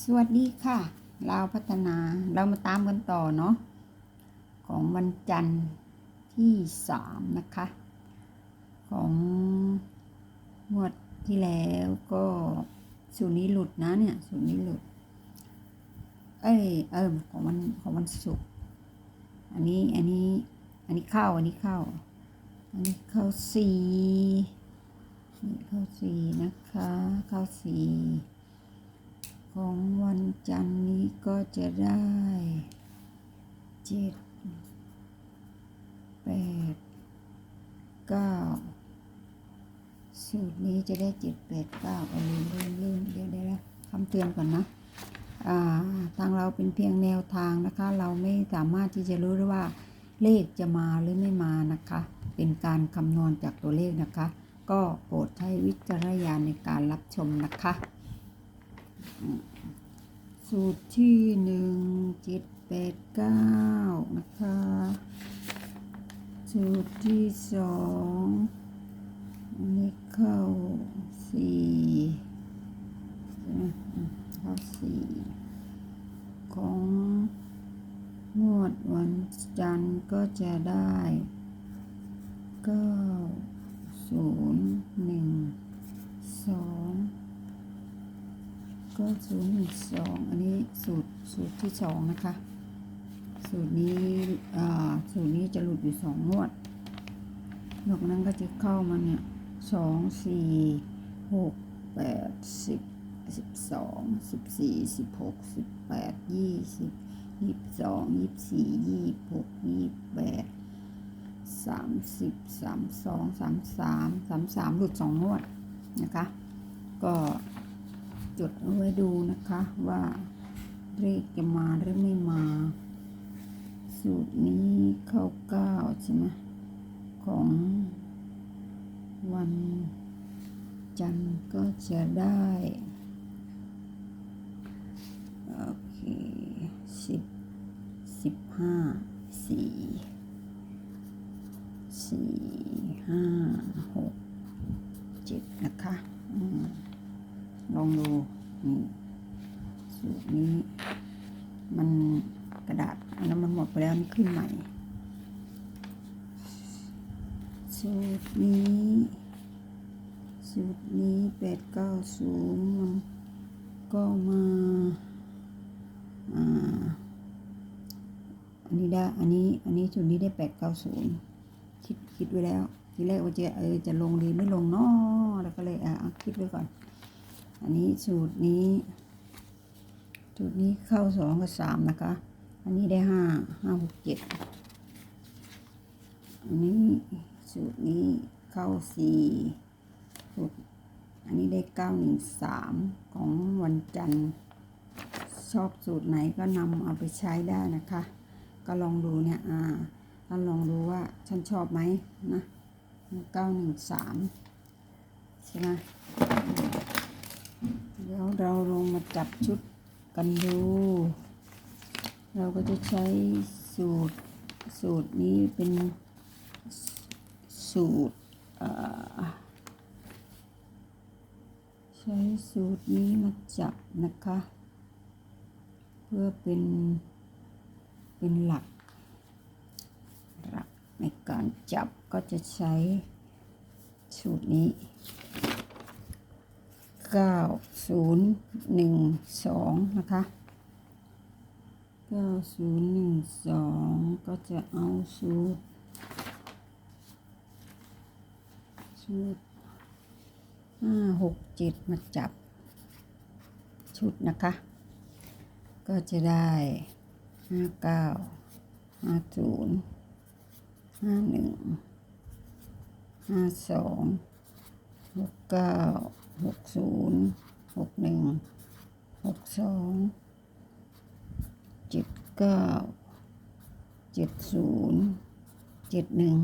สวัสดีค่ะลาวพัฒนาเรามาตามกันต่อเนาะของวันจันทร์ที่สามนะคะ ของงวดที่แล้วก็สูตรนี้หลุดนะเนี่ยสูตรนี้หลุด เอ้ยเออของวันของวันศุกร์อันนี้อันนี้อันนี้เข้าอันนี้เข้า อันนี้เข้าสี่นี่เข้าสี่นะคะ เข้าสี่ ของวันจันทร์นี้ก็จะได้เจ็ดแปดเก้าสูตรนี้จะได้เจ็ดแปดเก้าเอาลืมลืมลืมเดี๋ยวเดี๋ยวคำเตือนก่อนนะาทางเราเป็นเพียงแนวทางนะคะ เราไม่สามารถที่จะรู้ได้ว่าเลขจะมาหรือไม่มานะคะ เป็นการคำนวณจากตัวเลขนะคะ ก็โปรดใช้วิจารณญาณในการรับชมนะคะ สูตรที่หนึ่งเจ็ดแปดเก้านะคะ สูตรที่สองอันนี้เข้าสี่เข้าสี่ของงวดวันจันทร์ก็จะได้เก้าศูนย์หนึ่งสอง ก็ศูนย์หนึ่งสองอันนี้สูตรสูตรที่สองนะคะ สูตรนี้สูตรนี้จะหลุดอยู่สองงวดนอกนั้นก็จะเข้ามาเนี่ยสองสี่หกแปดสิบสิบสองสิบสี่สิบหกสิบแปดยี่สิบยี่สิบสองยี่สิบสี่ยี่สิบหกยี่สิบแปดสามสิบสามสองสามสามสามสามหลุดสองงวดนะคะ ก็ จดเอาไว้ดูนะคะว่าเลขจะมาหรือไม่มา สูตรนี้เข้าเก้าใช่ไหมของวันจันทร์ก็จะได้โอเคสิบสิบห้าสี่สี่ห้าหกเจ็ดนะคะอืม ลองดูนี่สูตร นี้ มันกระดาษอันนั้นมันหมดไปแล้วนี่ขึ้นใหม่สูตรนี้สูตรนี้แปดเก้าศูนย์มันก็มาอ่าอันนี้ได้อันนี้อันนี้สูตรนี้ได้แปดเก้าศูนย์คิดคิดไว้แล้วทีแรกว่าจะเออจะลงดีไม่ลงเนาะแล้วก็เลยอะคิดไว้ก่อน อันนี้สูตรนี้ สูตรนี้เข้าสองกับสามนะคะ อันนี้ได้ห้าห้าหกเจ็ดอันนี้สูตรนี้เข้าสี่สูตรอันนี้ได้เก้าหนึ่งสามของวันจันทร์ชอบสูตรไหนก็นำเอาไปใช้ได้นะคะ ก็ลองดูเนี่ยอ่าก็ลองดูว่าฉันชอบไหมนะเก้าหนึ่งสามใช่ไหมเดี๋ยวเราลงมาจับชุด กันดู เราก็จะใช้สูตรสูตรนี้เป็นสูตรใช้สูตรนี้มาจับนะคะ เพื่อเป็นเป็นหลัก หลักในการจับก็จะใช้สูตรนี้ เก้าศูนย์หนึ่งสองนะคะเก้าศูนย์หนึ่งสองก็จะเอาสูตรสูตรห้าหกเจ็ดมาจับ ชุดนะคะ ก็จะได้ห้าเก้าห้าศูนย์ห้าหนึ่งห้าสองหกเก้า หกศูนย์หกหนึ่งหกสองเจ็ดเก้าเจ็ดศูนย์เจ็ดหนึ่ง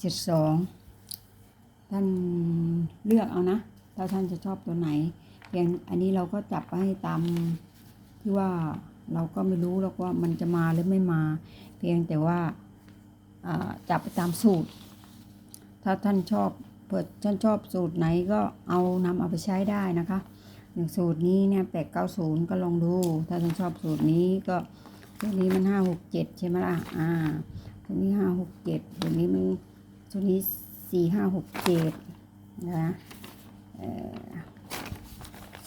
เจ็ดสองท่านเลือกเอานะถ้าท่านจะชอบตัวไหนเพียงอันนี้เราก็จับไปให้ตามที่ว่าเราก็ไม่รู้แล้วว่ามันจะมาหรือไม่มา เพียงแต่ว่าอ่าจับไปตามสูตร ถ้าท่านชอบ เปิดท่านชอบสูตรไหนก็เอานำเอาไปใช้ได้นะคะอย่างสูตรนี้เนี่ยแปดเก้าศูนย์ก็ลองดู ถ้าท่านชอบสูตรนี้ก็สูตรนี้มันห้าหกเจ็ดใช่ไหมล่ะอ่าสูตรนี้ห้าหกเจ็ดสูตรนี้มันสูตรนี้สี่ห้าหกเจ็ดนะเอ่อ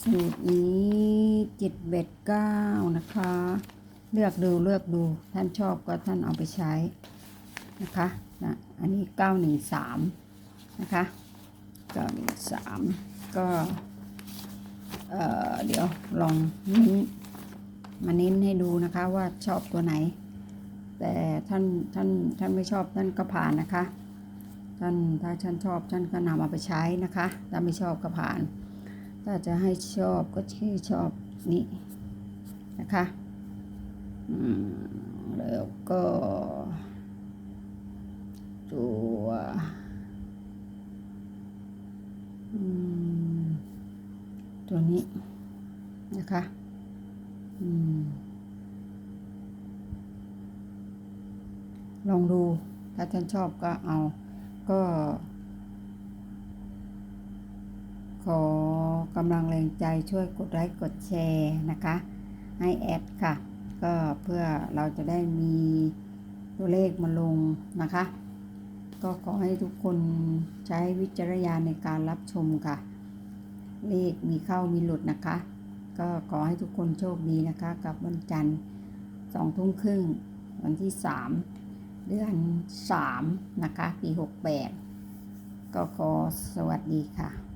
สูตรนี้เจ็ดเบ็ดเก้านะคะ เลือกดูเลือกดู ท่านชอบก็ท่านเอาไปใช้นะคะนะอันนี้เก้าหนึ่งสาม นะคะก้าหนึ่งสามก็เอ่อเดี๋ยวลองเน้นมาเน้นให้ดูนะคะว่าชอบตัวไหน แต่ท่านท่านท่านไม่ชอบท่านก็ผ่านนะคะ ท่านถ้าท่านชอบท่านก็นำเอาไปใช้นะคะถ้าไม่ชอบก็ผ่าน ถ้าจะให้ชอบก็ชื่อชอบนี้นะคะแล้วก็ตัวอืม ตัวนี้นะคะอลองดู ถ้าท่านชอบก็เอา ก็ ขอกำลังแรงใจช่วยกดไลค์กดแชร์นะคะ ให้แอดค่ะ ก็เพื่อเราจะได้มีตัวเลขมาลงนะคะ ก็ขอให้ทุกคนใช้วิจารณญาณในการรับชมค่ะ เลขมีเข้ามีหลุดนะคะ ก็ขอให้ทุกคนโชคดีนะคะ กับวันจันทร์สองทุ่มครึ่งวันที่สามเดือนสามนะคะ ปีหกแปดก็ขอสวัสดีค่ะ